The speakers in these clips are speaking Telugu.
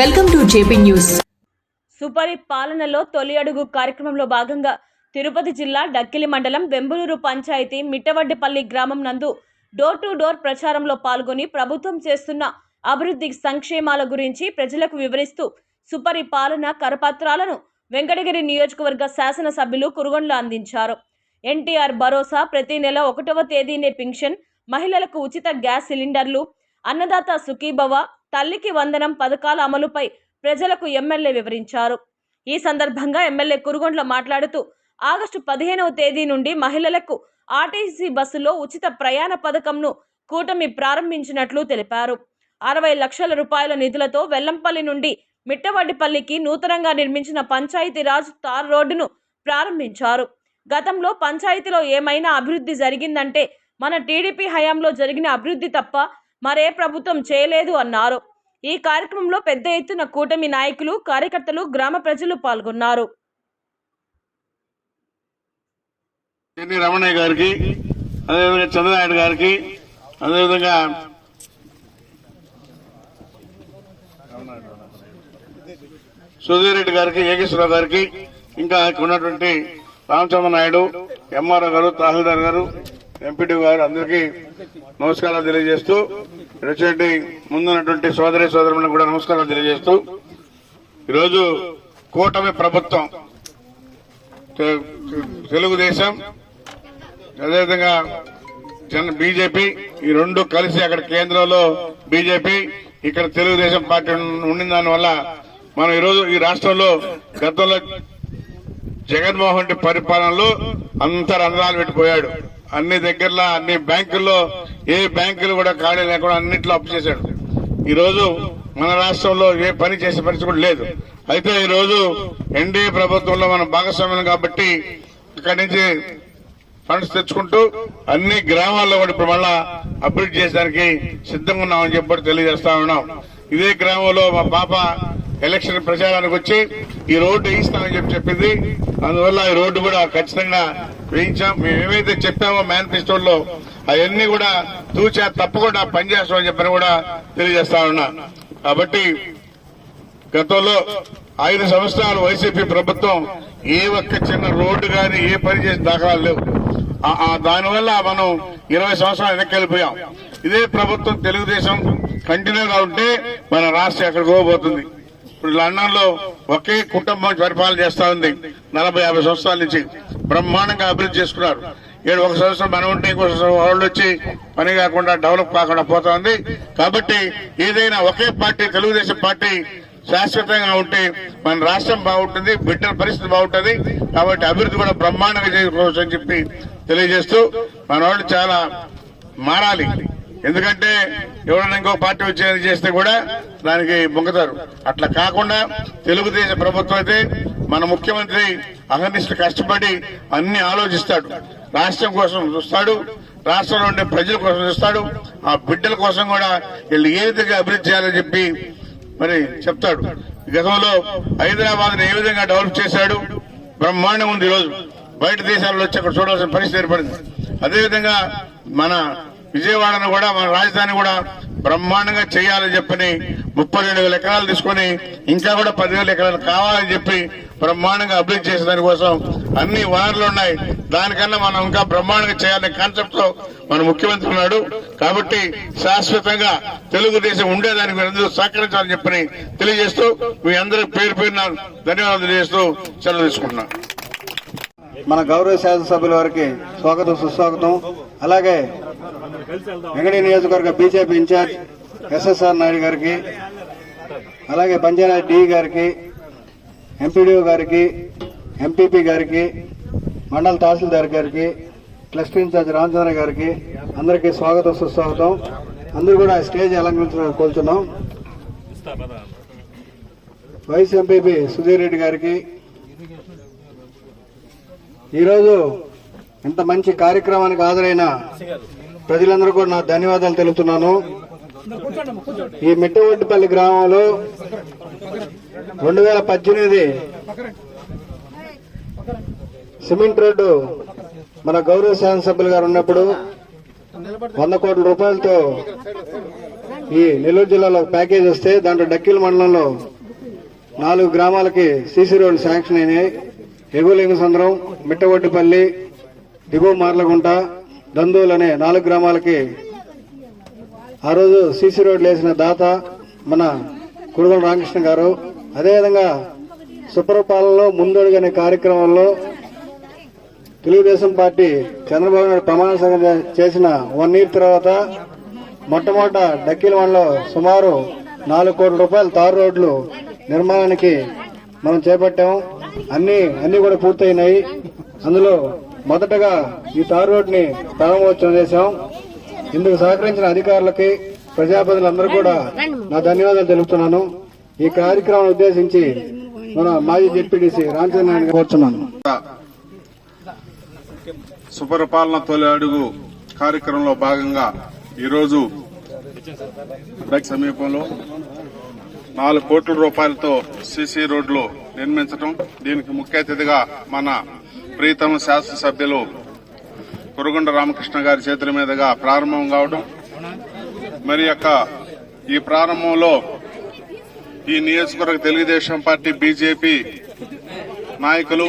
వెల్కమ్ టు జేపీ న్యూస్ సుపరిపాలనలో తొలి అడుగు కార్యక్రమంలో భాగంగా తిరుపతి జిల్లా డక్కిలి మండలం వెంబులూరు పంచాయతీ మిట్టవడ్డిపల్లి గ్రామం నందు డోర్ టు డోర్ ప్రచారంలో పాల్గొని ప్రభుత్వం చేస్తున్న అభివృద్ధి సంక్షేమాల గురించి ప్రజలకు వివరిస్తూ సుపరిపాలన కరపత్రాలను వెంకటగిరి నియోజకవర్గ శాసనసభ్యులు కురుగొండ్ల అందించారు. ఎన్టీఆర్ భరోసా ప్రతి నెల ఒకటవ తేదీనే పింఛన్ మహిళలకు ఉచిత గ్యాస్ సిలిండర్లు అన్నదాత సుఖీభవ తల్లికి వందనం పథకాల అమలుపై ప్రజలకు ఎమ్మెల్యే వివరించారు. ఈ సందర్భంగా ఎమ్మెల్యే కురుగొండ్ల మాట్లాడుతూ ఆగస్టు పదిహేనవ తేదీ నుండి మహిళలకు ఆర్టీసీ బస్సులో ఉచిత ప్రయాణ పథకంను కూటమి ప్రారంభించినట్లు తెలిపారు. అరవై లక్షల రూపాయల నిధులతో వెల్లంపల్లి నుండి మిట్టవడ్డిపల్లికి నూతనంగా నిర్మించిన పంచాయతీరాజ్ తార్ రోడ్డును ప్రారంభించారు. గతంలో పంచాయతీలో ఏమైనా అభివృద్ధి జరిగిందంటే మన టీడీపీ హయాంలో జరిగిన అభివృద్ధి తప్ప మరే ప్రభుత్వం చేయలేదు అన్నారు. ఈ కార్యక్రమంలో పెద్ద ఎత్తున కూటమి నాయకులు కార్యకర్తలు గ్రామ ప్రజలు పాల్గొన్నారు. రమణయ్య గారికి అదేవిధంగా చంద్రనాయుడు గారికి అదేవిధంగా సుధీర్ రెడ్డి గారికి యోగేశ్వరరావు గారికి ఇంకా ఉన్నటువంటి రామచంద్ర నాయుడు ఎంఆర్ఓ గారు తహసీల్దార్ గారు ఎంపీటీ గారు అందరికీ నమస్కారాలు తెలియజేస్తూ ఇక్కడ ముందున్నటువంటి సోదరి సోదరులకు కూడా నమస్కారాలు తెలియజేస్తూ ఈరోజు కూటమి ప్రభుత్వం తెలుగుదేశం అదేవిధంగా జన బీజేపీ ఈ రెండు కలిసి అక్కడ కేంద్రంలో బీజేపీ ఇక్కడ తెలుగుదేశం పార్టీ ఉండిన దానివల్ల మనం ఈరోజు ఈ రాష్ట్రంలో గతంలో జగన్మోహన్ రెడ్డి పరిపాలనలో అంతరంధ్రాలు పెట్టిపోయాడు అన్ని దగ్గరలో అన్ని బ్యాంకుల్లో ఏ బ్యాంకులు కూడా ఖాళీ లేకుండా అన్నింటిలో అప్పు చేశాడు. ఈరోజు మన రాష్ట్రంలో ఏ పని చేసే పరిస్థితి కూడా లేదు. అయితే ఈరోజు ఎన్డీఏ ప్రభుత్వంలో మనం భాగస్వామ్యం కాబట్టి ఇక్కడి నుంచి ఫండ్స్ తెచ్చుకుంటూ అన్ని గ్రామాల్లో కూడా ఇప్పుడు మళ్ళా అభివృద్ధి చేయడానికి సిద్ధంగా ఉన్నామని చెప్పి తెలియజేస్తా ఉన్నాం. ఇదే గ్రామంలో మా పాప ఎలక్షన్ ప్రచారానికి వచ్చి ఈ రోడ్డు వేయిస్తామని చెప్పి చెప్పింది. అందువల్ల ఈ రోడ్డు కూడా ఖచ్చితంగా వేయించాం మేము ఏమైతే చెప్పామో మేనిఫెస్టోలో అవన్నీ కూడా తూచా తప్పకుండా పనిచేస్తామని చెప్పని కూడా తెలియజేస్తా ఉన్నా. కాబట్టి గతంలో ఐదు సంవత్సరాలు వైసీపీ ప్రభుత్వం ఏ ఒక్క చిన్న రోడ్డు గాని ఏ పని చేసిన దాఖలాలు లేవు. దానివల్ల మనం ఇరవై సంవత్సరాలు వెనక్కి వెళ్ళిపోయాం. ఇదే ప్రభుత్వం తెలుగుదేశం కంటిన్యూగా ఉంటే మన రాష్ట్రం ఎక్కడికి పోబోతుంది ఇప్పుడు లండన్లో ఒకే కుటుంబం పరిపాలన చేస్తా ఉంది నలభై యాభై సంవత్సరాల నుంచి. బ్రహ్మాండంగా అభివృద్ధి చేసుకున్నారు. ఏడు ఒక సంవత్సరం మనం ఉంటే ఇంకో సంవత్సరం వాళ్ళు వచ్చి పని కాకుండా డెవలప్ కాకుండా పోతా ఉంది కాబట్టి ఏదైనా ఒకే పార్టీ తెలుగుదేశం పార్టీ శాశ్వతంగా ఉంటే మన రాష్ట్రం బాగుంటుంది బిడ్డల పరిస్థితి బాగుంటుంది. కాబట్టి అభివృద్ధి కూడా బ్రహ్మాండంగా చేసుకోవచ్చు అని చెప్పి తెలియజేస్తూ మన వాళ్ళు చాలా మారాలి. ఎందుకంటే ఎవరైనా ఇంకో పార్టీ వచ్చేది చేస్తే కూడా దానికి మొంగతారు అట్లా కాకుండా తెలుగుదేశం ప్రభుత్వం అయితే మన ముఖ్యమంత్రి అహర్నిశలు కష్టపడి అన్ని ఆలోచిస్తాడు. రాష్ట్రం కోసం చూస్తాడు. రాష్ట్రంలో ఉండే ప్రజల కోసం చూస్తాడు. ఆ బిడ్డల కోసం కూడా వీళ్ళు ఏ విధంగా అభివృద్ధి చేయాలని చెప్పి మరి చెప్తాడు. గతంలో హైదరాబాద్ ఏ విధంగా డెవలప్ చేశాడు? బ్రహ్మాండం ఉంది ఈరోజు. బయట దేశాల్లో వచ్చి అక్కడ చూడాల్సిన పరిస్థితి ఏర్పడింది. అదేవిధంగా మన విజయవాడను కూడా మన రాజధాని కూడా బ్రహ్మాండంగా చేయాలని చెప్పని ముప్పై రెండు వేల ఎకరాలు తీసుకొని ఇంకా కూడా పదివేల ఎకరాలు కావాలని చెప్పి బ్రహ్మాండంగా అభివృద్ధి చేసే దానికోసం అన్ని వనరులు ఉన్నాయి. దానికన్నా మనం ఇంకా బ్రహ్మాండంగా చేయాలనే కాన్సెప్ట్తో మన ముఖ్యమంత్రి ఉన్నాడు. కాబట్టి శాశ్వతంగా తెలుగుదేశం ఉండేదానికి మీరు అందరూ సహకరించాలని చెప్పని తెలియజేస్తూ మీ అందరి పేరు పేరున ధన్యవాదాలు తెలియజేస్తూ సెలవు తీసుకుంటున్నాను మన గౌరవ శాసనసభ్యుల వారికి స్వాగతం సుస్వాగతం. అలాగే వెంకటి నియోజకవర్గ బీజేపీ ఇన్ఛార్జ్ ఎస్ఎస్ఆర్ నాయుడు గారికి అలాగే పంచాయతీ డి గారికి ఎంపీడీఓ గారికి ఎంపీపీ గారికి మండల తహసీల్దార్ గారికి క్లస్టర్ ఇన్ఛార్జ్ రామచంద్ర గారికి అందరికీ స్వాగతం సుస్వాగతం. అందరూ కూడా స్టేజ్ అలంకరించడం కోల్చున్నాం వైస్ ఎంపీపీ సుధీర్ రెడ్డి గారికి. ఈరోజు ఇంత మంచి కార్యక్రమానికి హాజరైన ప్రజలందరూ కూడా నా ధన్యవాదాలు తెలుపుతున్నాను. ఈ మిట్టవడ్డిపల్లి గ్రామంలో రెండు వేల పద్దెనిమిది సిమెంట్ రోడ్డు మన గౌరవ శాసనసభ్యులు గారు ఉన్నప్పుడు వంద కోట్ల రూపాయలతో ఈ నెల్లూరు జిల్లాలో ప్యాకేజ్ వస్తే దాంట్లో డక్కిల్ మండలంలో నాలుగు గ్రామాలకి సీసీ రోడ్లు శాంక్షన్ అయినాయి. ఎగువలింగ సంద్రం మిట్టగొడ్డిపల్లి దిగువ మార్లగుంట దందూలు అనే నాలుగు గ్రామాలకి ఆ రోజు సీసీ రోడ్లు వేసిన దాత మన కుడుగల రామకృష్ణ గారు. అదేవిధంగా సుప్రపాలనలో ముందడుగు అనే కార్యక్రమంలో తెలుగుదేశం పార్టీ చంద్రబాబు నాయుడు ప్రమాణ చేసిన వన్ ఇయర్ తర్వాత మొట్టమొదట డక్కీల వన్లో సుమారు నాలుగు కోట్ల రూపాయలు తారు రోడ్లు నిర్మాణానికి మనం చేపట్టాం. అన్ని అన్ని కూడా పూర్తయినాయి. అందులో మొదటగా ఈ తారు రోడ్ని ప్రారంభోత్సవం చేశాం. ఇందుకు సహకరించిన అధికారులకి ప్రజాప్రతినిధులందరూ కూడా నా ధన్యవాదాలు తెలుపుతున్నాను. ఈ కార్యక్రమాన్ని ఉద్దేశించి మన మాజీ జెడ్పీటీసీ రామచంద్ర నాయుడు సుపరిపాలన తొలి అడుగు కార్యక్రమంలో భాగంగా ఈరోజు సమీపంలో నాలుగు కోట్ల రూపాయలతో సీసీ రోడ్లు నిర్మించడం దీనికి ముఖ్య అతిథిగా మన ప్రీతమ శాసనసభ్యులు కురుగుండ రామకృష్ణ గారి చేతుల మీదుగా ప్రారంభం కావడం మరి యొక్క ఈ ప్రారంభంలో ఈ నియోజకవర్గ తెలుగుదేశం పార్టీ బీజేపీ నాయకులు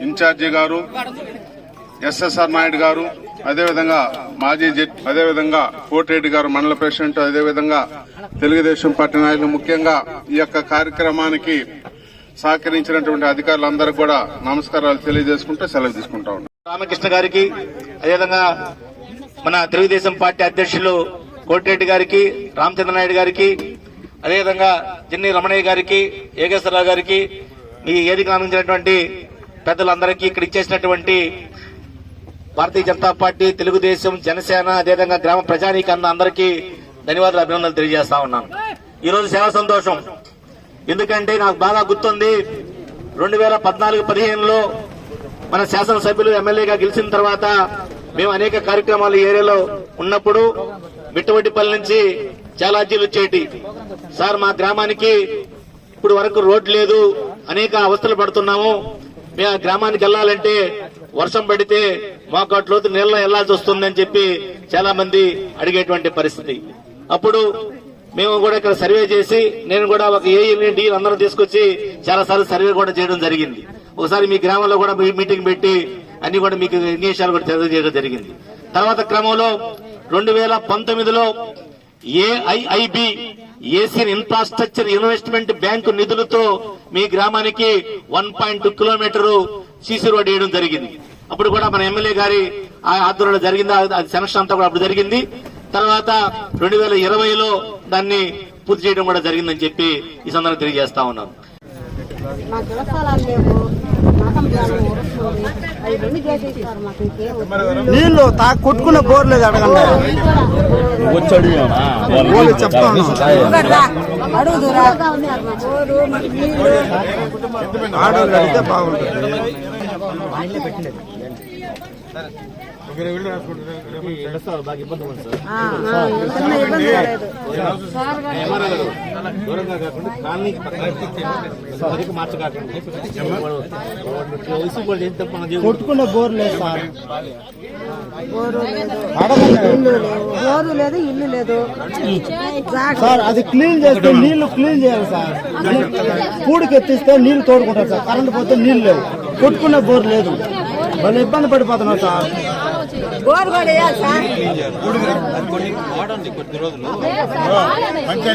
ఇన్ఛార్జి గారు ఎస్ఎస్ఆర్ నాయుడు గారు అదేవిధంగా మాజీ జెడ్ అదేవిధంగా కోటిరెడ్డి గారు మండల ప్రెసిడెంట్ అదేవిధంగా తెలుగుదేశం పార్టీ నాయకులు ముఖ్యంగా ఈ యొక్క కార్యక్రమానికి సహకరించినటువంటి అధికారులందరికీ కూడా నమస్కారాలు తెలియజేసుకుంటూ సెలవు తీసుకుంటా ఉన్నాం. రామకృష్ణ గారికి అదేవిధంగా మన తెలుగుదేశం పార్టీ అధ్యక్షులు కోటిరెడ్డి గారికి రామచంద్ర నాయుడు గారికి అదేవిధంగా జిన్ని రమణయ్య గారికి ఏగేశ్వరరావు గారికి ఈ ఏదికి అందించినటువంటి పెద్దలందరికీ ఇక్కడ ఇచ్చేసినటువంటి భారతీయ జనతా పార్టీ తెలుగుదేశం జనసేన అదేవిధంగా గ్రామ ప్రజానీకరణ అందరికీ ధన్యవాదాలు అభినందనలు తెలియజేస్తా ఉన్నాను. ఈరోజు సేవ సంతోషం. ఎందుకంటే నాకు బాగా గుర్తుంది రెండు వేల పద్నాలుగు పదిహేనులో మన శాసనసభ్యులు ఎమ్మెల్యేగా గెలిచిన తర్వాత మేము అనేక కార్యక్రమాలు ఏరియాలో ఉన్నప్పుడు మిట్టబడిపల్లి నుంచి చాలా అర్జీలు వచ్చేటి. సార్ మా గ్రామానికి ఇప్పుడు వరకు రోడ్ లేదు అనేక అవస్థలు పడుతున్నాము. మేము ఆ గ్రామానికి వెళ్ళాలంటే వర్షం పడితే మాకు అట్లోతు నీళ్ళ వెళ్ళాల్సి వస్తుందని చెప్పి చాలా మంది అడిగేటువంటి పరిస్థితి. అప్పుడు మేము కూడా ఇక్కడ సర్వే చేసి నేను కూడా ఒక ఏఎంఈ డీ అందరం తీసుకొచ్చి చాలా సార్లు సర్వే కూడా చేయడం జరిగింది. ఒకసారి మీ గ్రామంలో కూడా మీ మీటింగ్ పెట్టి అన్ని కూడా మీకు విషయాలు కూడా తెలియజేయడం జరిగింది. తర్వాత క్రమంలో రెండు వేల పంతొమ్మిదిలో AIIB Asian infrastructure investment bank నిధులతో మీ గ్రామానికి one point two kilometre CC road వేయడం జరిగింది. అప్పుడు కూడా మన ఎమ్మెల్యే గారి ఆ ఆధ్వర్యంలో జరిగింది? అది సెనక్షన్ అంతా కూడా అప్పుడు జరిగింది. తర్వాత రెండు వేల ఇరవైలో దాన్ని పూర్తి చేయడం కూడా జరిగిందని చెప్పి ఈ సందర్భంగా తెలియజేస్తా ఉన్నాను. నీళ్ళు తా కొట్టుకున్న బోర్లేదు అడగండి. చెప్తాను. అడిగితే బాగుంటుంది. కొట్టుకున్న బోర్ లేదు సార్ బోరు లేదు ఇల్లు లేదు ఇల్లు లేదు జాగా సార్ అది క్లీన్ చేస్తే నీళ్ళు క్లీన్ చేయాలి సార్ పూడికి ఎత్తిస్తే నీళ్ళు తోడుకుంటారు సార్ కరెంట్ పోతే నీళ్ళు లేవు కొట్టుకున్న బోర్ లేదు వాళ్ళు ఇబ్బంది పడిపోతున్నారు సార్ బోరు కూడా వేయాలి సార్.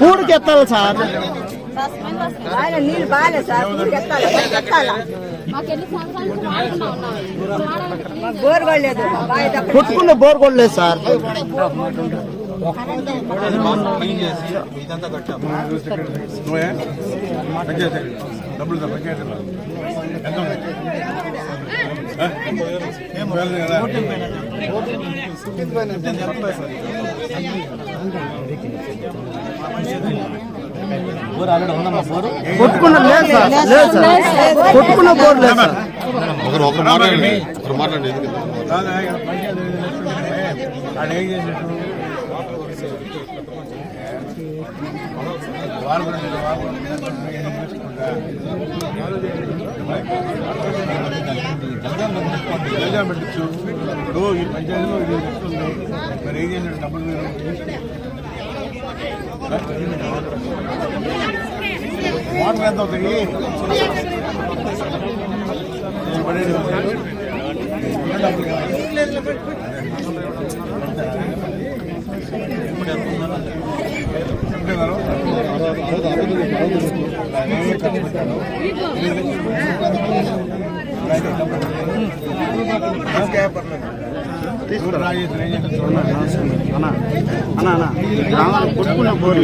పూడికి ఎత్తాలి సార్ బాగా నీళ్ళు బాగాలేదు సార్ ఊరికి ఎత్తాలి ఎత్తాలా బోరు కూడా లేదు బాగా తప్ప కొట్టుకున్న బోర్ కూడా లేదు సార్. కొట్టుకున్న లేదు సార్ లేదు సార్ కొట్టుకున్న బోర్ లేదు సార్ ఒకరు ఒకరు మాట్లాడండి ఒకరు మాట్లాడండి ఎందుకు పెట్టచ్చు. ఇప్పుడు ఈ పంచాయతీలో ఇది వస్తుంది మరి ఏం చేయండి డబ్బులు మీరు వాటర్ ఎంత అవుతాయి అన్న అన్న అన్న గ్రామాలు కొట్టుకున్న బోర్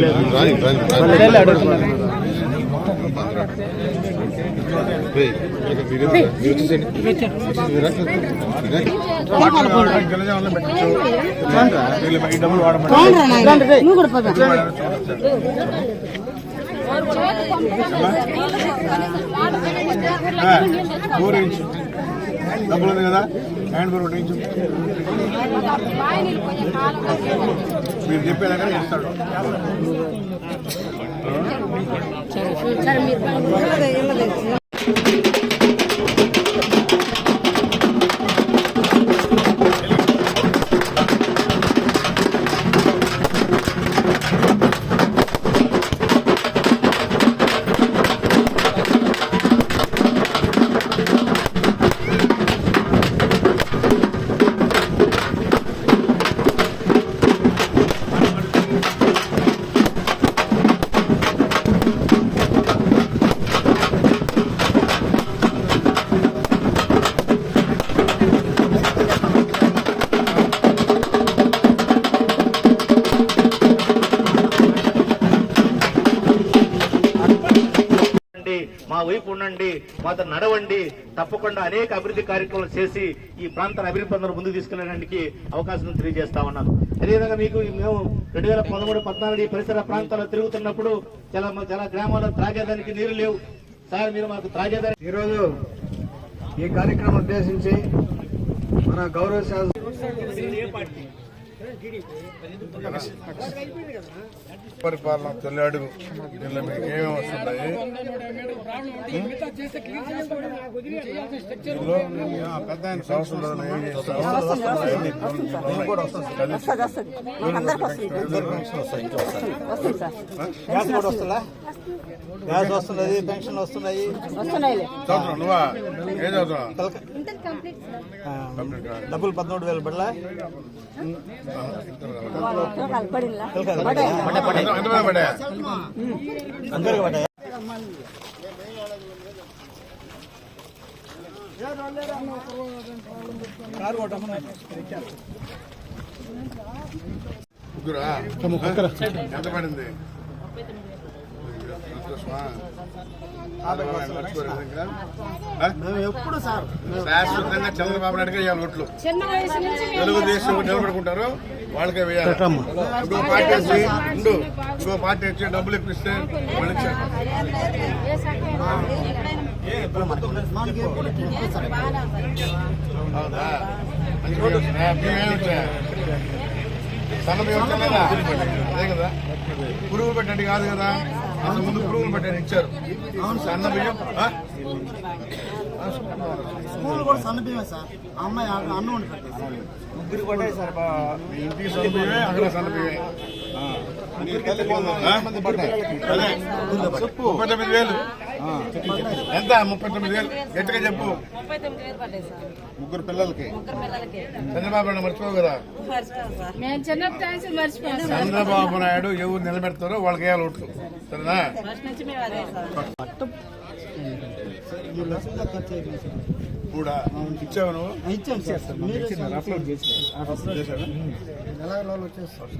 నువ్వు కూడా వేయించు డబ్బులు ఉంది కదా? హ్యాండ్ బోర్ ఒకటి వేయించు మీరు చెప్పేదాకా చేస్తాడు ఉండండి, వైపు ఉండండి మాతో నడవండి తప్పకుండా అనేక అభివృద్ధి కార్యక్రమాలు చేసి ఈ ప్రాంతాన్ని అభివృద్ధి పనులను ముందుకు తీసుకెళ్ళడానికి అవకాశం తెలియజేస్తా ఉన్నాను. అదేవిధంగా మీకు మేము రెండు వేల పదమూడు పద్నాలుగు ఈ పరిసర ప్రాంతాల్లో తిరుగుతున్నప్పుడు చాలా చాలా గ్రామాల్లో త్రాగేదానికి నీరు లేవు. సార్ మీరు మాకు త్రాగేదానికి ఈరోజు ఈ కార్యక్రమం ఉద్దేశించి మన గౌరవ శాసన పరిపాలన తొలి అడుగు దీనిలో మీకు ఏమేమి వస్తున్నాయి? సంవత్సరంలో ఏం చేస్తాం గ్యాస్ వస్తున్నది పెన్షన్ వస్తున్నాయి. డబ్బులు పదమూడు వేలు పడలా? పడ్డాయా ముగ్గురా? ఎంత పడింది సంతోషమా? మర్చిపోలేదు ఇంకా? ఆ? మేము ఎప్పుడు సార్ శాశ్వతంగా చంద్రబాబు ఓట్లు. తెలుగుదేశం నిలబడుకుంటారు వాళ్ళకే వేయాలి. ఇంకో పార్టీ వచ్చి ఉండు ఇంకో పార్టీ వచ్చి డబ్బులు ఇప్పిస్తే. అవునా? అదే కదా? పురుగులు పెట్టండి కాదు కదా? అసలు ముందు పురుగులు పెట్టండి ఇచ్చారు. సన్న బియ్యం ఆ? స్కూల్ కూడా సన్న బియ్యమే సార్. అమ్మాయి అన్నం పెట్టేసి ముగ్గురికి పడ్డాయి సార్. ఇంటికి సన్న బియ్యమే అక్కడ సన్న బియ్యమే. అదే ముప్పై తొమ్మిది వేలు. ఎంత? ముప్పై తొమ్మిది వేలు. గట్టిగా చెప్పు. ముగ్గురు పిల్లలకి. చంద్రబాబు నాయుడు మర్చిపోవు కదా? చంద్రబాబు నాయుడు ఎవరు నిలబెడతారో వాళ్ళకి వేయాలి ఓట్లు. సరేనా? కూడా. ఇచ్చావు నువ్వు? ఇచ్చాం సార్. మీరు అప్లోడ్ చేశాను ఎలా వచ్చేస్తారు